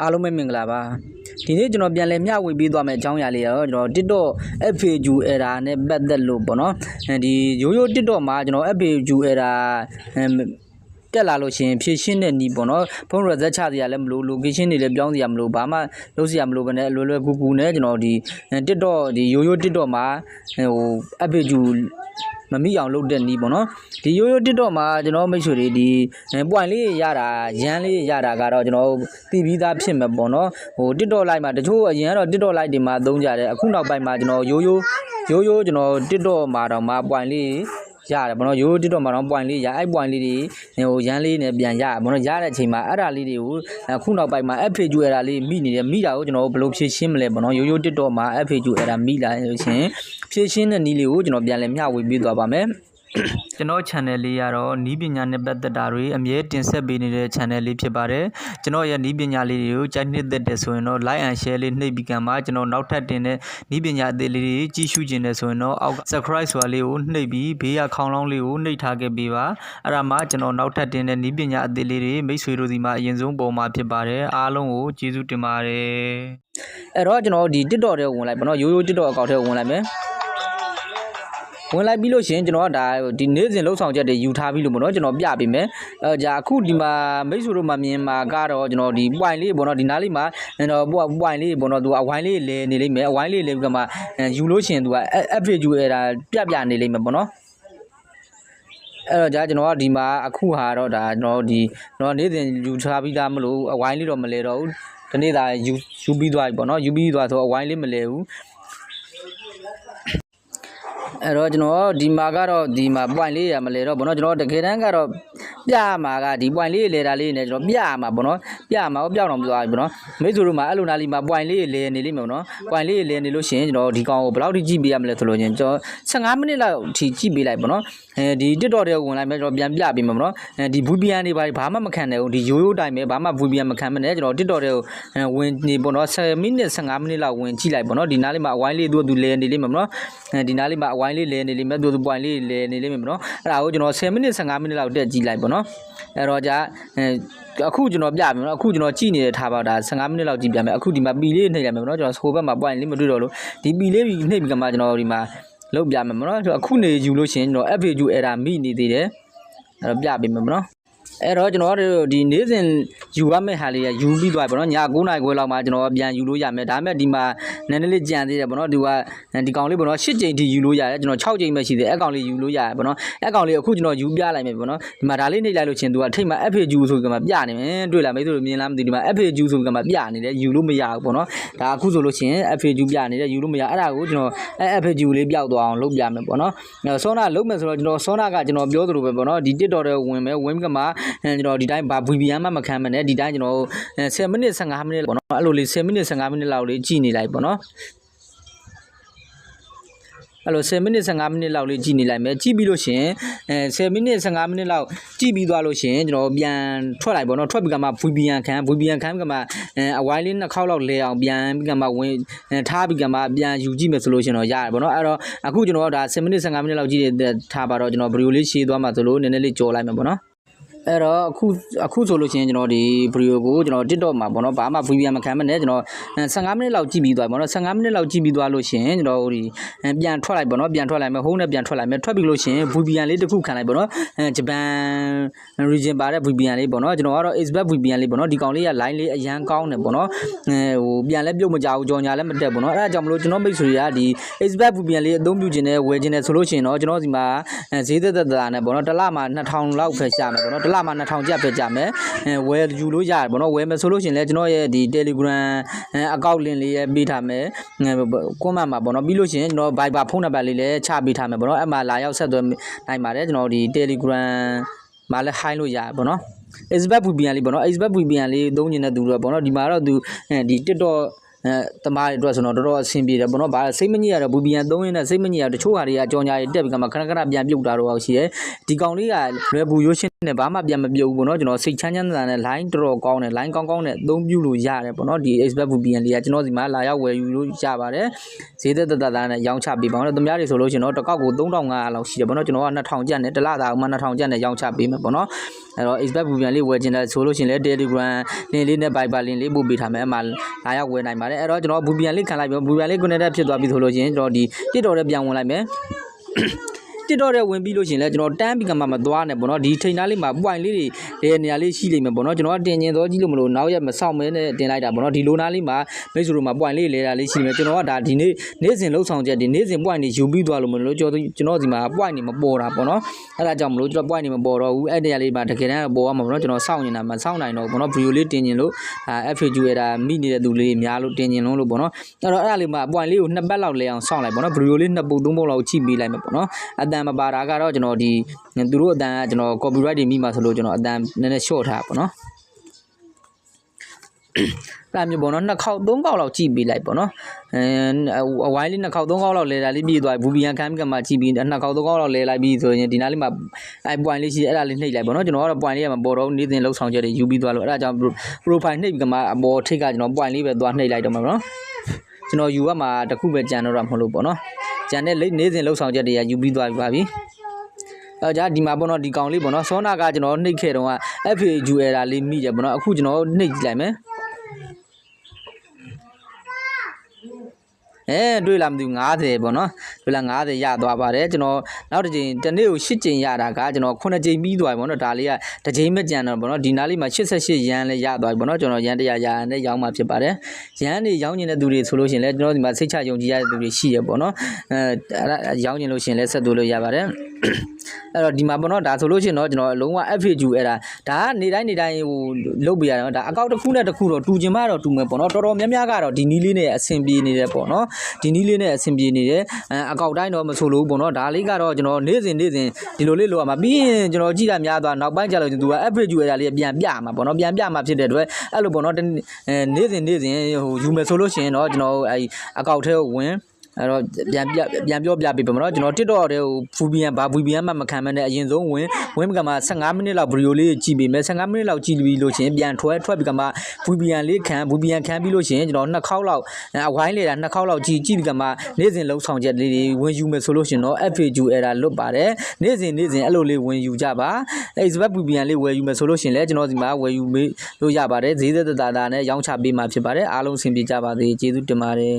အားလုံးပဲမင်္ဂလာပါဒီနေ့ကျွန်တော်ပြန်လည်မျှဝေပေးသွားမယ့်အကြောင်းအရာလေးရောကျွန်တော် TikTok FAQ error နဲ့ပတ်သက်လို့ပေါ့နော်အဲဒီရိုးရိုး TikTok မှာကျွန်တော် FAQ error အဲ တက်လာလို့ရှိရင်ဖြည့်ရှင်းတဲ့နီးပေါ့နော်ဖုန်း reset ချစရာလည်းမလို location တွေလည်းပြောင်းစရာမလိုဘာမှလုပ်စရာမလိုဘဲနဲ့လွယ်လွယ်ကူကူနဲ့ကျွန်တော်ဒီ TikTok ဒီရိုးရိုး TikTok မှာဟို FAQ မမိအောင်လုပ်တဲ့နီးပေါ့နော်ဒီရိုးရိုး TikTok မှာကျွန်တော်မိတ်ဆွေတွေဒီ point လေးရတာရမ်းလေးရတာကတော့ကျွန်တော်တည်ပြီးသားဖြစ်မှာပေါ့နော်ဟို TikTok live မှာတချို့အရင်ကတော့ TikTok live တွေမှာသုံးကြတယ်အခုနောက်ပိုင်းမှာကျွန်တော်ရိုးရိုးရိုးရိုးကျွန်တော် TikTok မှာတော့မှာ point လေး ရတယ်ဗောနော်ရိုးရိုး TikTok မှာတော့ point လေးရအဲ့ point လေးတွေဟိုရမ်းလေးနဲ့ပြန်ရဗောနော်ရတဲ့အချိန်မှာအဲ့ဒါလေးတွေကိုအခုနောက်ပိုင်းမှာ FAQ အဲ့ဒါလေးမိနေတယ်မိတာကိုကျွန်တော်ဘယ်လိုဖြည့်ရှင်းမလဲဗောနော်ရိုးရိုး TikTok မှာ FAQ အဲ့ဒါမိလာလို့ရှိရင်ဖြည့်ရှင်းတဲ့နည်းလေးကိုကျွန်တော်ပြန်လည်မျှဝေပေးသွားပါမယ် ကျွန်တော် channel လေးကတော့နီးပညာနဲ့ပတ်သက်တာတွေအမြဲတင်ဆက်ပေးနေတဲ့ channel လေးဖြစ်ပါတယ်ကျွန်တော်ရဲ့နီးပညာလေးတွေကိုကြိုက်နှစ်သက်တယ်ဆိုရင်တော့ like and share လေးနှိပ်ပြီးကံမှာကျွန်တော်နောက်ထပ်တင်တဲ့နီးပညာအသေးလေးတွေကြီးရှုခြင်းတယ်ဆိုရင်တော့အောက် subscribe ဆိုတာလေးကိုနှိပ်ပြီးဘေးကခေါင်းလောင်းလေးကိုနှိပ်ထားခဲ့ပေးပါအဲ့ဒါမှကျွန်တော်နောက်ထပ်တင်တဲ့နီးပညာအသေးလေးတွေမိတ်ဆွေတို့ဒီမှာအရင်ဆုံးပုံမှာဖြစ်ပါတယ်အားလုံးကိုကျေးဇူးတင်ပါတယ်အဲ့တော့ကျွန်တော်ဒီ TikTok ထဲဝင်လိုက်ပါတော့ရိုးရိုး TikTok အကောင့်ထဲဝင်လိုက်မယ် ဝင်လိုက်ပြီးလို့ရှင်ကျွန်တော်ဒါဒီနေ့စဉ်လှုပ်ဆောင်ချက်တွေယူထားပြီးလို့ပေါ့နော်ကျွန်တော်ပြပေးမယ်အဲဒါအခုဒီမှာမိတ်ဆွေတို့မှမြင်မှာကတော့ကျွန်တော်ဒီ point လေးပေါ့နော်ဒီနားလေးမှာကျွန်တော် point လေးပေါ့နော်သူအဝိုင်းလေးလဲနေလိမ့်မယ်အဝိုင်းလေးလဲပြီးတော့မှယူလို့ရှင်သူက FAQ အဲဒါပြပြနေလိမ့်မယ်ပေါ့နော်အဲ့တော့じゃကျွန်တော်ကဒီမှာအခုဟာတော့ဒါကျွန်တော်ဒီကျွန်တော်နေ့စဉ်ယူထားပြီးသားမလို့အဝိုင်းလေးတော့မလဲတော့ဘူးဒီနေ့သာယူယူပြီးသွားပြီပေါ့နော်ယူပြီးသွားဆိုအဝိုင်းလေးမလဲဘူး အဲ့တော့ကျွန်တော်ဒီမှာကတော့ဒီမှာ point လေးရမလဲတော့ဘောနော်ကျွန်တော်တကယ်တမ်းကတော့ ပြရမှာကဒီ point လေးလဲတာလေးနဲ့ကျွန်တော်ပြရမှာဘောနော်ပြရမှာပြောက်တော့မသွားဘူးဘောနော်မိတ်ဆွေတို့မှာအဲ့လိုနားလေးမှာ point လေးလဲနေလိမ့်မယ်ဘောနော် point လေးလဲနေလို့ရှိရင်ကျွန်တော်ဒီကောင်ကိုဘယ်လောက်ထိကြည့်ပေးရမလဲဆိုလို့ချင်းကျွန်တော်15မိနစ်လောက်ထိကြည့်ပေးလိုက်ဘောနော်အဲဒီ TikTok ထဲဝင်လိုက်မယ်ကျွန်တော်ပြန်ပြပေးမှာဘောနော်အဲဒီ VPN တွေဘာဘာမှမခံနိုင်ဘူးဒီရိုးရိုးတိုင်းပဲဘာမှ VPN မခံမနဲ့ကျွန်တော် TikTok ထဲကိုဝင်နေဘောနော်10မိနစ်15မိနစ်လောက်ဝင်ကြည့်လိုက်ဘောနော်ဒီနားလေးမှာအဝိုင်းလေးသူ့သူလဲနေလိမ့်မယ်ဘောနော်အဲဒီနားလေးမှာအဝိုင်းလေးလဲနေလိမ့်မယ်သူ့သူ point လေးလဲနေလိမ့်မယ်ဘောနော်အဲ့ဒါကိုကျွန်တော်10မိနစ်15မိနစ်လောက်တက်ကြည့်လိုက်ဘောနော်အဲ့တော့じゃအခုကျွန်တော်ပြမယ်နော်အခုကျွန်တော်ကြည့်နေတဲ့ထားပါဒါ15မိနစ်လောက်ကြည့်ပြမယ်အခုဒီမှာပီလေးနှိပ်လိုက်မယ်ဘောနော်ကျွန်တော်ဟိုဘက်မှာ point လေးမတွေ့တော့လို့ဒီပီလေးနှိပ်ပြီးကမှကျွန်တော်ဒီမှာလောက်ပြမယ်ဘောနော်အခုနေယူလို့ရှိရင်ကျွန်တော် FAQ error မိနေသေးတယ်အဲ့တော့ပြပေးမယ်ဘောနော်အဲ့တော့ကျွန်တော်တို့ဒီနေ့စဉ်ယူရမယ့်ဟာလေးကယူပြီးသွားပြီပေါ့နော်ည9နာရီခွဲလောက်မှကျွန်တော်ပြန်ယူလို့ရမယ်ဒါပေမဲ့ဒီမှာနည်းနည်းလေးကြံသေးတယ်ပေါ့နော်ဒီကဒီကောင်လေးပေါ့နော်10ကြိမ်ထိယူလို့ရတယ်ကျွန်တော်6ကြိမ်ပဲရှိသေးတယ်အဲ့ကောင်လေးယူလို့ရတယ်ပေါ့နော်အဲ့ကောင်လေးအခုကျွန်တော်ယူပြလိုက်မယ်ပေါ့နော်ဒီမှာဒါလေးနှိပ်လိုက်လို့ချင်းသူကထိတ်မှာ FAQ ဆိုပြီးကမှပြနေမယ်တွေ့လားမိတ်ဆွေတို့မြင်လားမသိဘူးဒီမှာ FAQ ဆိုပြီးကမှပြနေတယ်ယူလို့မရဘူးပေါ့နော်ဒါအခုဆိုလို့ချင်း FAQ ပြနေတယ်ယူလို့မရအဲ့ဒါကိုကျွန်တော်အဲ့ FAQ လေးပျောက်သွားအောင်လုပ်ပြမယ်ပေါ့နော်ဆောနာလုပ်မယ်ဆိုတော့ကျွန်တော်ဆောနာကကျွန်တော်ပြောသလိုပဲပေါ့နော်ဒီ TikTok ထဲဝင်မယ်ဝင်ပြီးကမှကျွန်တော်ဒီတိုင်းဘာ VPN မှမခံမနဲ့ဒီတိုင်းကျွန်တော်10မိနစ်15မိနစ်ပေါ့နော်အဲ့လိုလေး10မိနစ်15မိနစ်လောက်လေးကြည့်နေလိုက်ပေါ့နော်အဲ့လို10မိနစ်15မိနစ်လောက်လေးကြည့်နေလိုက်မယ်ကြည့်ပြီးလို့ရှရင်အဲ10မိနစ်15မိနစ်လောက်ကြည့်ပြီးသွားလို့ရှရင်ကျွန်တော်ပြန်ထွက်လိုက်ပေါ့နော်ထွက်ပြီးကမှ VPN ခံ VPN ခံပြီးကမှအဲအဝိုင်းလေးနှစ်ခေါက်လောက်လဲအောင်ပြန်ပြီးကမှဝင်ထားပြီးကမှပြန်ယူကြည့်မယ်ဆိုလို့ရှရင်တော့ရတယ်ပေါ့နော်အဲ့တော့အခုကျွန်တော်ဒါ10မိနစ်15မိနစ်လောက်ကြည့်တဲ့ထားပါတော့ကျွန်တော်ဗီဒီယိုလေးရှင်းသွားမှာဆိုလို့နည်းနည်းလေးကြော်လိုက်မယ်ပေါ့နော် အဲ့တော့အခုအခုဆိုလို့ရှိရင်ကျွန်တော်ဒီဗီဒီယိုကိုကျွန်တော် TikTok မှာပေါ့နော်ဘာမှ VPN မခံမနဲ့ကျွန်တော်15မိနစ်လောက်ကြည့်ပြီးသွားပြီပေါ့နော်15မိနစ်လောက်ကြည့်ပြီးသွားလို့ရှိရင်ကျွန်တော်ဒီပြန်ထွက်လိုက်ပေါ့နော်ပြန်ထွက်လိုက်မယ်ဟိုးနဲ့ပြန်ထွက်လိုက်မယ်ထွက်ပြီးလို့ရှိရင် VPN လေးတစ်ခုခံလိုက်ပေါ့နော်အဲဂျပန် region ပါတဲ့ VPN လေးပေါ့နော်ကျွန်တော်ကတော့ Xback VPN လေးပေါ့နော်ဒီကောင်လေးက line လေးအရန်ကောင်းတယ်ပေါ့နော်အဲဟိုပြန်လဲပြုတ်မကြဘူးကြော်ညာလည်းမတက်ပေါ့နော်အဲ့ဒါကြောင့်မလို့ကျွန်တော်မိတ်ဆွေတွေကဒီ Xback VPN လေးအသုံးပြုခြင်းနဲ့ဝယ်ခြင်းနဲ့ဆိုလို့ရှိရင်တော့ကျွန်တော်ဒီမှာဈေးသက်သက်သာနဲ့ပေါ့နော်တစ်လမှာ2000လောက်ဖယ်ရှာမယ်ပေါ့နော်တစ်လမှာ2000ကျပ်ဖယ်ကြမယ်အဲဝယ်ယူလို့ရတယ်ပေါ့နော်ဝယ်မယ်ဆိုလို့ရှိရင်လည်းကျွန်တော်ရဲ့ဒီ Telegram အကောင့်လင်လေးရဲ့ပေးထားမယ်ကွန်မန့်မှာပေါ့နော်ပြီးလို့ရှိရင်ကျွန်တော် Viber ဖုန်းနံပါတ်လေးလည်းချပေးထားမယ်ပေါ့နော်အဲ့မှာလာရောက်ဆက်သွယ်နိုင်ပါတယ်ကျွန်တော်ဒီ Telegram မှာလည်း high လို့ရတယ်ပေါ့နော် Xback VPN လေးပေါ့နော် Xback VPN လေးသုံးနေတဲ့သူတွေပေါ့နော်ဒီမှာတော့သူဒီ TikTok အဲတမားတွေအတွက်ဆိုတော့တော်တော်အဆင်ပြေတယ်ပေါ့နော်။ဘာစိတ်မညစ်ရတော့ VPN သုံးရင်းနဲ့စိတ်မညစ်ရတချို့ဟာတွေကကြောင်ညာတွေတက်ပြီးကမှခဏခဏပြန်ပြုတ်တာတော့ရှိတယ်။ဒီကောင်လေးကလွယ်ကူရွှေရှင်း နဲ့ဘာမှပြန်မပြုတ်ဘူးပေါ့နော်ကျွန်တော်စိတ်ချမ်းချမ်းသာသာနဲ့ line တော်တော်ကောင်းတယ် line ကောင်းကောင်းနဲ့အသုံးပြုလို့ရတယ်ပေါ့နော်ဒီ expert VPN လေးကကျွန်တော်ဒီမှာလာရောက်ဝယ်ယူလို့ရပါတယ်ဈေးသက်သက်သာသာနဲ့ရောင်းချပေးပါအောင်သူများတွေဆိုလို့ရှိရင်တော့တစ်ကောက်ကို3500လောက်ရှိတယ်ပေါ့နော်ကျွန်တော်က2000ကျပ်နဲ့တစ်လသားမှ2000ကျပ်နဲ့ရောင်းချပေးမယ်ပေါ့နော်အဲ့တော့ expert VPN လေးဝယ်ချင်တယ်ဆိုလို့ရှိရင်လည်း Telegram link လေးနဲ့ Viber link လေးပို့ပေးထားမယ်အဲ့မှာလာရောက်ဝယ်နိုင်ပါတယ်အဲ့တော့ကျွန်တော် VPN လေးခံလိုက်ပြီး VPN လေး connect ဖြစ်သွားပြီဆိုလို့ရှိရင်ကျွန်တော်ဒီတစ်တော်ထဲပြန်ဝင်လိုက်မယ် တစ်တော့တဲ့ဝင်ပြီးလို့ရှရင်လဲကျွန်တော်တန်းပြီးကမှမသွားနဲ့ပေါ့နော်ဒီထိန်သားလေးမှာ point လေးတွေတဲ့နေရာလေးရှိလိမ့်မယ်ပေါ့နော်ကျွန်တော်ကတင်ကျင်တော့ကြည့်လို့မလို့နောက်ရက်မဆောက်မဲနဲ့တင်လိုက်တာပေါ့နော်ဒီလိုနားလေးမှာမိတ်ဆွေတို့မှာ point လေးလဲတာလေးရှိမယ်ကျွန်တော်ကဒါဒီနေ့နေ့စဉ်လှုပ်ဆောင်ချက်ဒီနေ့စဉ် point တွေယူပြီးသွားလို့မလို့ကျွန်တော်ကျွန်တော်ဒီမှာ point တွေမပေါ်တာပေါ့နော်အဲ့ဒါကြောင့်မလို့ကျွန်တော် point တွေမပေါ်တော့ဘူးအဲ့ဒီနေရာလေးမှာတကယ်တမ်းပေါ်ရမှာပေါ့နော်ကျွန်တော်စောင့်နေတာမစောင့်နိုင်တော့ဘူးပေါ့နော် video လေးတင်ကျင်လို့အာ FAQ ရတာမိနေတဲ့သူလေးများလို့တင်ကျင်လုံးလို့ပေါ့နော်အဲ့တော့အဲ့ဒါလေးမှာ point လေးကိုနှစ်ပတ်လောက်လဲအောင်စောင့်လိုက်ပေါ့နော် video လေးနှစ်ပုတ်သုံးပုတ်လောက်ကြည့်ပေးလိုက်မယ်ပေါ့နော်အတန်မပါတာကတော့ကျွန်တော်ဒီသူတို့အတန်ကကျွန်တော် copyright တွေမိမှာဆိုလို့ကျွန်တော်အတန်နည်းနည်း short ထားပါပေါ့နော်အဲ့မျိုးပေါ့နော်နှစ်ခေါက်သုံးခေါက်လောက်ကြည့်ပေးလိုက်ပေါ့နော်အဲအဝိုင်းလေးနှစ်ခေါက်သုံးခေါက်လောက်လဲတာလေးပြီးသွားဘူဘီယန်ခမ်းကမှကြည့်ပြီးနှစ်ခေါက်သုံးခေါက်လောက်လဲလိုက်ပြီးဆိုရင်ဒီနားလေးမှာအဲ point လေးရှိအဲ့ဒါလေးနှိပ်လိုက်ပေါ့နော်ကျွန်တော်ကတော့ point လေးကမပေါ်တော့ဘူးနေ့စဉ်လောက်ဆောင်ချက်တွေယူပြီးသွားလို့အဲ့ဒါကြောင့် profile နှိပ်ပြီးကမှအပေါ်ထိတ်ကကျွန်တော် point လေးပဲသွားနှိပ်လိုက်တော့မှာပေါ့နော်ကျွန်တော်ယူရမှာတစ်ခုပဲကြံတော့တာမဟုတ်လို့ပေါ့နော် ကြံတဲ့လိနေ့စဉ်လောက်ဆောင်ချက်တွေကယူပြီးသွားပြီပါပြီအဲကြာဒီမှာပေါ့နော်ဒီကောင်လေးပေါ့နော်စောနာကကျွန်တော်နှိပ်ခဲ့တော့က FAQ error လေးမိတယ်ပေါ့နော်အခုကျွန်တော်နှိပ်ကြည့်လိုက်မယ် အဲတွေ့လားမသိဘူး90ပေါ့နော်တွေ့လား90ရသွားပါတယ်ကျွန်တော်နောက်တစ်ချိန်တစ်နေ့ကို10ချိန်ရတာကကျွန်တော်9ချိန်ပြီးသွားပြီပေါ့နော်ဒါလေးကတစ်ချိန်မကြံတော့ပေါ့နော်ဒီနားလေးမှာ88ရန်လည်းရသွားပြီပေါ့နော်ကျွန်တော်ရန်100ရန်နဲ့ရောင်းมาဖြစ်ပါတယ်ရန်တွေရောင်းနေတဲ့သူတွေဆိုလို့ရှိရင်လည်းကျွန်တော်ဒီမှာစိတ်ချယုံကြည်ရတဲ့သူတွေရှိရပေါ့နော်အဲအဲ့ရောင်းနေလို့ရှိရင်လည်းဆက်သွယ်လို့ရပါတယ် အဲ့တော့ဒီမှာပေါ့နော်ဒါဆိုလို့ရှိရင်တော့ကျွန်တော်လုံးဝ FAQ အဲ့ဒါဒါကနေတိုင်းနေတိုင်းဟိုလုတ်ပြရတော့ဒါအကောက်တစ်ခုနဲ့တစ်ခုတော့တူကျင်မတော့တူမယ်ပေါ့နော်တော်တော်များများကတော့ဒီနီးလေးနဲ့အဆင်ပြေနေတယ်ပေါ့နော်ဒီနီးလေးနဲ့အဆင်ပြေနေတယ်အဲအကောက်တိုင်းတော့မဆိုလို့ပေါ့နော်ဒါလေးကတော့ကျွန်တော်နေ့စဉ်နေ့စဉ်ဒီလိုလေးလိုရမှာပြီးရင်ကျွန်တော်ကြည့်တာများသွားနောက်ပိုင်းကျတော့သူက FAQ အဲ့ဒါလေးပြန်ပြမှာပေါ့နော်ပြန်ပြမှာဖြစ်တဲ့အတွက်အဲ့လိုပေါ့နော်အဲနေ့စဉ်နေ့စဉ်ဟိုယူမယ်ဆိုလို့ရှိရင်တော့ကျွန်တော်အဲအကောက်ထဲကိုဝင် အဲ့တော့ပြန်ပြပြန်ပြောပြပေးပါမနော်ကျွန်တော် TikTok တဲ့ဟို VPN ဘာ VPN မှမခံမနဲ့အရင်ဆုံးဝင်ဝင်ပြီးကမှ15မိနစ်လောက်ဗီဒီယိုလေးကြည့်ပေးမယ်15မိနစ်လောက်ကြည့်ပြီးလို့ချင်းပြန်ထွက်ထွက်ပြီးကမှ VPN လေးခံ VPN ခံပြီးလို့ချင်းကျွန်တော်နှစ်ခေါက်လောက်အဝိုင်းလေတာနှစ်ခေါက်လောက်ကြည့်ကြည့်ပြီးကမှနေ့စဉ်လုံးဆောင်ချက်လေးတွေဝင်ယူမယ်ဆိုလို့ရှင်တော့ FAQ error လွတ်ပါတယ်နေ့စဉ်နေ့စဉ်အဲ့လိုလေးဝင်ယူကြပါအဲ့ Xbox VPN လေးဝယ်ယူမယ်ဆိုလို့ရှင်လဲကျွန်တော်ဒီမှာဝယ်ယူမေးလို့ရပါတယ်ဈေးသက်သက်သာသာနဲ့ရောင်းချပေးမှာဖြစ်ပါတယ်အားလုံးအဆင်ပြေကြပါစေကျေးဇူးတင်ပါတယ်